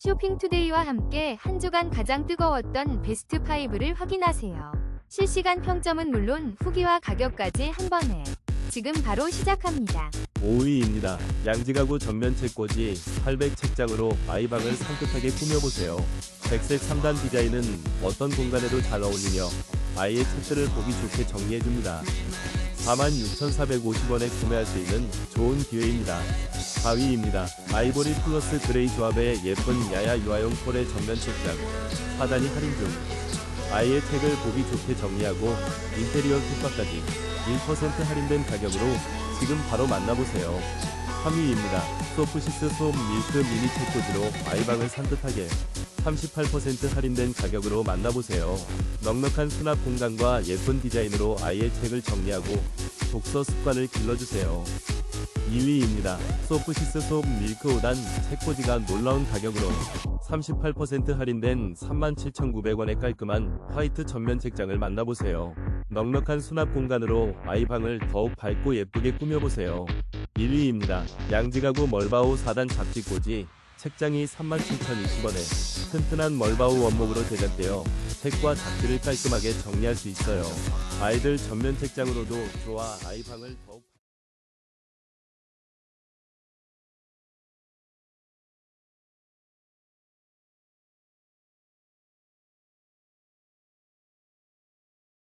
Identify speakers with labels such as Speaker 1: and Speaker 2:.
Speaker 1: 쇼핑투데이와 함께 한 주간 가장 뜨거웠던 베스트 5를 확인하세요. 실시간 평점은 물론 후기와 가격까지 한 번에 지금 바로 시작합니다.
Speaker 2: 5위입니다. 양지가구 전면 책꽂이 800 책장으로 아이방을 산뜻하게 꾸며보세요. 백색 3단 디자인은 어떤 공간에도 잘 어울리며 아이의 책들을 보기 좋게 정리해줍니다. 46,450원에 구매할 수 있는 좋은 기회입니다. 4위입니다. 아이보리 플러스 그레이 조합의 예쁜 야야 유아용 폴의 전면 책장. 하단이 할인 중. 아이의 책을 보기 좋게 정리하고 인테리어 kit박까지 1% 할인된 가격으로 지금 바로 만나보세요. 3위입니다. 소프시스 소음 밀크 미니 책꽂이로 아이방을 산뜻하게 38% 할인된 가격으로 만나보세요. 넉넉한 수납 공간과 예쁜 디자인으로 아이의 책을 정리하고 독서 습관을 길러주세요. 2위입니다. 소프시스 소음 밀크 5단 책꽂이가 놀라운 가격으로 38% 할인된 37,900원의 깔끔한 화이트 전면 책장을 만나보세요. 넉넉한 수납 공간으로 아이 방을 더욱 밝고 예쁘게 꾸며보세요. 1위입니다. 양지가구 멀바우 4단 잡지꽂이 책장이 37,020원에 튼튼한 멀바우 원목으로 제작되어 책과 잡지를 깔끔하게 정리할 수 있어요. 아이들 전면 책장으로도 좋아 아이방을 더욱